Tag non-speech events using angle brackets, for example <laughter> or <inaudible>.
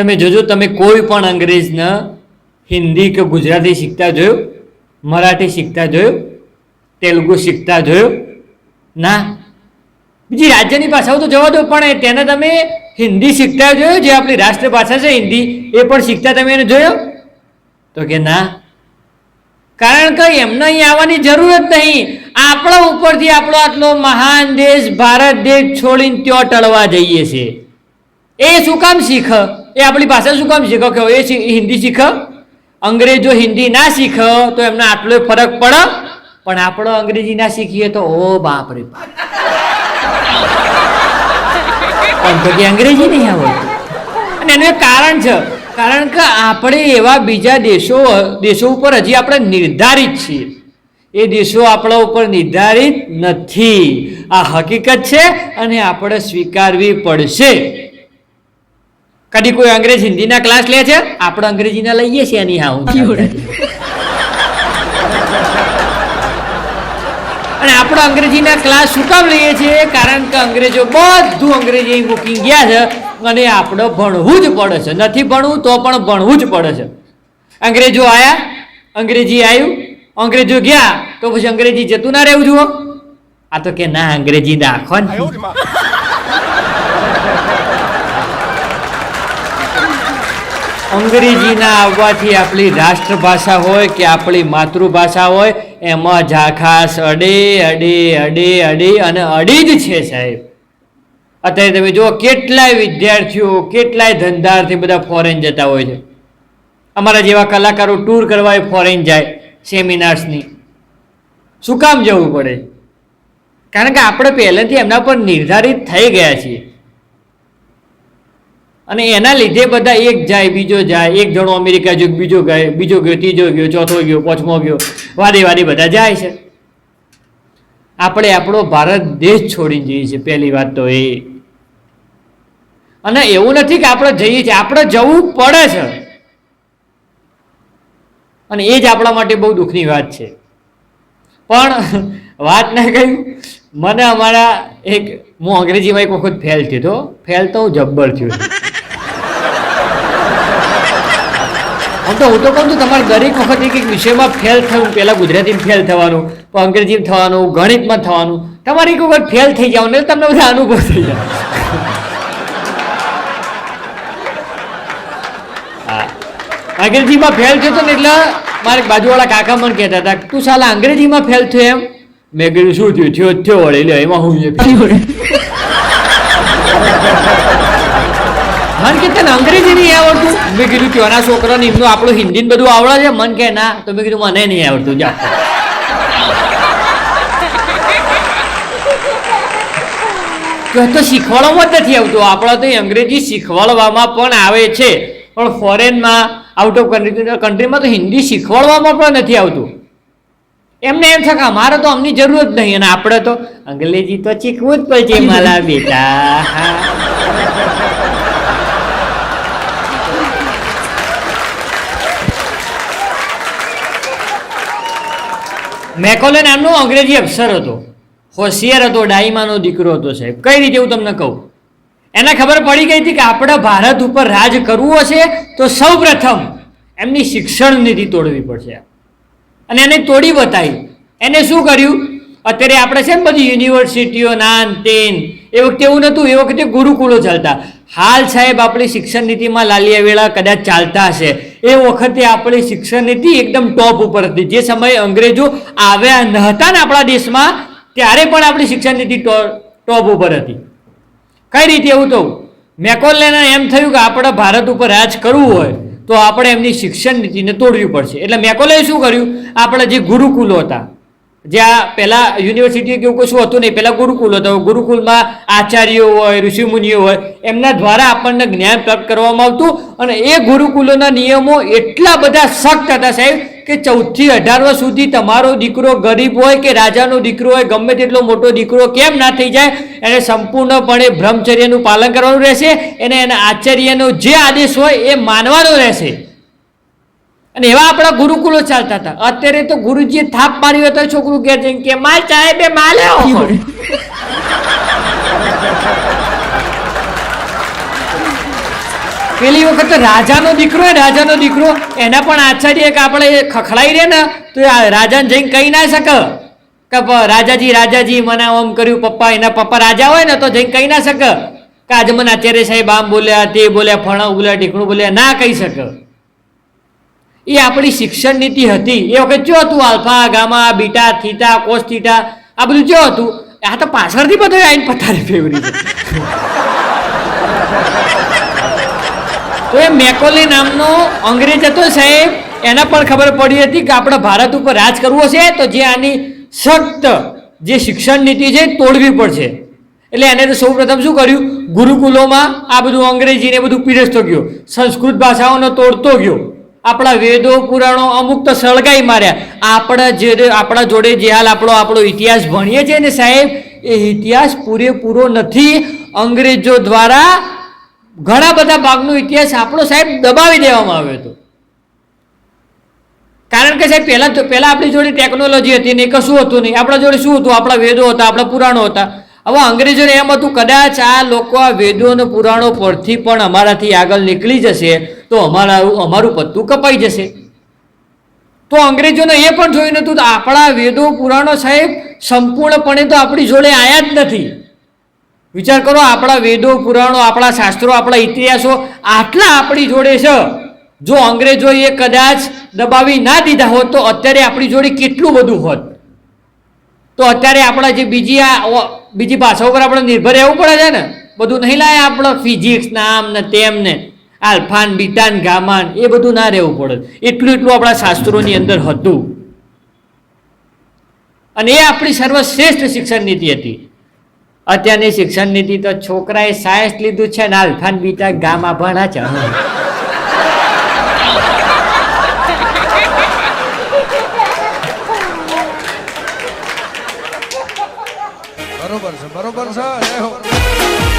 તમે જોજો, તમે કોઈ પણ અંગ્રેજને હિન્દી કે ગુજરાતી શીખતા જોયું? મરાઠી શીખતા જોયું? તેલુગુ શીખતા જોયું? ના? બીજી રાજ્યની ભાષાઓ તો જવા દો, પણ તેને તમે હિન્દી શીખતા જોયું? જે આપણી રાષ્ટ્રભાષા છે હિન્દી, એ પણ શીખતા તમે એને જોયો? તો કે ના. કારણ કે એમને અહીં આવવાની જરૂર જ નહીં. આપણા ઉપરથી આપણો આટલો મહાન દેશ, ભારત દેશ છોડીને ત્યાં ટળવા જઈએ છે એ શું કામ શીખ? એ આપણી ભાષા શું કામ શીખો કે એ હિન્દી શીખ અંગ્રેજો હિન્દી ના શીખ તો એમને આટલો ફરક પડે? પણ આપણો અંગ્રેજી ના શીખીએ તો ઓ બાપ. રે પણ તો કે અંગ્રેજી નહીં આવડતું. અને એનું એક કારણ છે, કારણ કે આપણે એવા બીજા દેશો દેશો ઉપર હજી આપણે નિર્ધારિત છીએ. એ દેશો આપણા ઉપર નિર્ધારિત નથી. આ હકીકત છે અને આપણે સ્વીકારવી પડશે. કદી કોઈ અંગ્રેજ હિન્દીના ક્લાસ લે છે? આપણે અંગ્રેજીના લઈએ છીએ એની હા અને આપણે અંગ્રેજીના ક્લાસ શું કામ લઈએ છીએ? કારણ કે અંગ્રેજો બધું અંગ્રેજી અહીં મૂકી ગયા છે અને આપણે ભણવું જ પડે છે. નથી ભણવું તો પણ ભણવું જ પડે છે. અંગ્રેજો આવ્યા અંગ્રેજી આવ્યું અંગ્રેજો ગયા? તો પછી અંગ્રેજી જતું ના રહેવું જુઓ? આ તો કે ના અંગ્રેજી નાખો ને. અંગ્રેજીના આવવાથી આપણી રાષ્ટ્રભાષા હોય કે આપણી માતૃભાષા હોય, એમાં ઝાખાસ અડે અડે અડે અડે અને અડી જ છે સાહેબ. અત્યારે તમે જુઓ કેટલાય વિદ્યાર્થીઓ, કેટલાય ધંધાર્થી બધા ફોરેન જતા હોય છે. અમારા જેવા કલાકારો ટૂર કરવા ફોરેન જાય સેમિનાર્સની શું કામ જવું પડે? કારણ કે આપણે પહેલેથી એમના પર નિર્ધારિત થઈ ગયા છીએ. અને એના લીધે બધા એક જાય, બીજો જાય, એક જણો અમેરિકા ગયો, બીજો ગયો બીજો ગયો, ત્રીજો ગયો, ચોથો ગયો, પાંચમો ગયો, વારી વારી બધા જાય છે. આપણે આપણો ભારત દેશ છોડી જઈએ છીએ, પહેલી વાત તો એ. અને એવું નથી કે આપણે જઈએ છીએ, આપણે જવું પડે છે. અને એ જ આપણા માટે બહુ દુઃખની વાત છે. પણ વાત ના કહ્યું મને અમારા એક, હું અંગ્રેજીમાં એક વખત ફેલ થયો હતો ફેલ તો હું જબ્બર થયો હતો. આમ તો હું તો કહું છું, તમારે દરેક વખત એક એક વિષયમાં ફેલ થવું. પહેલાં ગુજરાતીમાં ફેલ થવાનું, પછી અંગ્રેજીમાં થવાનું, ગણિતમાં થવાનું. તમારે એક વખત ફેલ થઈ જાવ ને તમને બધા અનુભવ થઈ જાય. હા. અંગ્રેજીમાં ફેલ થયો હતો ને એટલે મારે બાજુવાળા કાકા મને કહેતા હતા, તું સાલા અંગ્રેજીમાં ફેલ થયો એમ? મેં કીધું, શું થયું? થયો થયો વળે, લે, એમાં હું fail. મને કે તને અંગ્રેજી નહીં આવડતું? મેં કીધું કે આના છોકરાને એમનું આપણું હિન્દી બધું આવડે છે? મન કે ના. તો મેં કીધું મને નહીં આવડતું. જા. કે તો શીખવાડવામાં જ નથી આવતું. આપણા તો અંગ્રેજી શીખવાડવામાં પણ આવે છે. પણ ફોરેનમાં આઉટ ઓફ કન્ટ્રી કન્ટ્રીમાં તો હિન્દી શીખવાડવામાં પણ નથી આવતું. એમને એમ કે અમારે તો અમની જરૂર જ નહીં. અને આપણે તો અંગ્રેજી તો શીખવું જ પડશે મારા બેટા. હા. મેકોલે નામનો અંગ્રેજી અફસર હતો. હોશિયાર હતો ડાઈમાનો દીકરો હતો સાહેબ. કઈ રીતે હું તમને કહું? એને ખબર પડી ગઈ હતી કે આપણે ભારત ઉપર રાજ કરવું હશે તો સૌ પ્રથમ એમની શિક્ષણ નીતિ તોડવી પડશે. અને એને તોડી બતાવી. એને શું કર્યું? અત્યારે આપણે છે ને બધી યુનિવર્સિટીઓ, નાન, તેન, એ વખતે એવું નહોતું, એ વખતે ગુરુકુળો ચાલતા. હાલ સાહેબ આપણી શિક્ષણ નીતિમાં લાલિયા વેળા કદાચ ચાલતા હશે. એ વખતે આપણી શિક્ષણ નીતિ એકદમ ટોપ ઉપર હતી. જે સમયે અંગ્રેજો આવ્યા નહોતા ને આપણા દેશમાં, ત્યારે પણ આપણી શિક્ષણ નીતિ ટોપ ઉપર હતી. કઈ રીતે એવું તો? મેકોલેને એમ થયું કે આપણે ભારત ઉપર રાજ કરવું હોય, તો આપણે એમની શિક્ષણ નીતિને તોડવી પડશે. એટલે મેકોલે શું કર્યું? આપણે જે ગુરુકુલો હતા જ્યાં પહેલાં યુનિવર્સિટી કે એવું કશું હતું નહીં. પહેલાં ગુરુકુલ હતો. ગુરુકુલમાં આચાર્યો હોય, ઋષિમુનિઓ હોય, એમના દ્વારા આપણને જ્ઞાન પ્રાપ્ત કરવામાં આવતું અને એ ગુરુકુલોના નિયમો એટલા બધા સખ્ત હતા સાહેબ કે ચૌદથી અઢાર સુધી તમારો દીકરો ગરીબ હોય કે રાજાનો દીકરો હોય, ગમે તેટલો મોટો દીકરો કેમ ના થઈ જાય, એને સંપૂર્ણપણે બ્રહ્મચર્યનું પાલન કરવાનું રહેશે એને એના આચાર્યનો જે આદેશ હોય એ માનવાનો રહેશે. અને એવા આપણા ગુરુકુલો ચાલતા હતા. અત્યારે તો ગુરુજીએ થાપ મારી હોય તો છોકરું કે છે કે માલ સાહેબે માલ્યો <laughs> પેલી વખત રાજાનો દીકરો હોય રાજાનો દીકરો એના પણ આચાર્ય કે આપણે ખખડાઈ રહે ને તો રાજાને જઈને કહી ના શકે. કે રાજાજી રાજાજી મને આમ કર્યું પપ્પા એના પપ્પા રાજા હોય ને તો જઈને કહી ના શકે. કે આજે મને આચાર્ય સાહેબ આમ બોલ્યા તે બોલ્યા ફણા બોલ્યા ઢીકણું બોલ્યા ના કહી શકે. એ આપણી શિક્ષણ નીતિ હતી. એ વખત જો હતું alpha, gamma, beta, theta, cos theta, આ બધું જો હતું, આ તો પાછળથી બધું આવીને પથારી ફેવરી તો એ મેકોલી નામનો અંગ્રેજ હતો સાહેબ. એના પણ ખબર પડી હતી કે આપણે ભારત ઉપર રાજ કરવો છે, તો જે આની સખ્ત જે શિક્ષણ નીતિ છે તોડવી પડશે. એટલે એને તો સૌ પ્રથમ શું કર્યું? ગુરુકુલોમાં આ બધું અંગ્રેજીને બધું પીરસતો ગયો. સંસ્કૃત ભાષાઓનો તોડતો ગયો. આપણા વેદો, પુરાણો અમુક તો સળગાઈ માર્યા. આપણા જે આપણા જોડે જે હાલ આપણો આપણો ઇતિહાસ ભણીએ છીએ ને સાહેબ, એ ઇતિહાસ પૂરેપૂરો નથી. અંગ્રેજો દ્વારા ઘણા બધા ભાગનો ઇતિહાસ આપણો સાહેબ દબાવી દેવામાં આવ્યો હતો. કારણ કે સાહેબ, પહેલાં પહેલા આપણી જોડે ટેકનોલોજી હતી નહીં કશું હતું નહીં. આપણા જોડે શું હતું? આપણા વેદો હતા, આપણા પુરાણો હતા. હવે અંગ્રેજોને એમ હતું, કદાચ આ લોકો આ વેદો અને પુરાણો પરથી પણ અમારાથી આગળ નીકળી જશે, તો અમારા અમારું પત્તું કપાઈ જશે. તો અંગ્રેજોને એ પણ જોયું નતું તો આપણા વેદો, પુરાણો સાહેબ, સંપૂર્ણપણે તો આપણી જોડે આયા જ નથી. વિચાર કરો, આપણા વેદો, પુરાણો, આપણા શાસ્ત્રો, આપણા ઇતિહાસો આટલા આપણી જોડે છે. જો અંગ્રેજોએ કદાચ દબાવી ના દીધા હોત, તો અત્યારે આપણી જોડે કેટલું બધું હોત? તો અત્યારે આપણા જે બીજી આ બીજી ભાષા ઉપર આપણે નિર્ભર રહેવું પડે છે ને. બધું નહીં લાય આપણે ફિઝિક્સ નામ ને તેમ ને. આલ્ફાન, બીટાન, ગામાન, એ બધું ના રહેવું પડે. એટલું એટલું આપણા શાસ્ત્રોની અંદર હતું. અને એ આપણી સર્વશ્રેષ્ઠ શિક્ષણ નીતિ હતી. અત્યારની શિક્ષણ નીતિ તો છોકરાએ સાયન્સ લીધું છે ને, આલ્ફાન, બીટા, ગામા, ભણા છે બરોબર છે બરોબર છે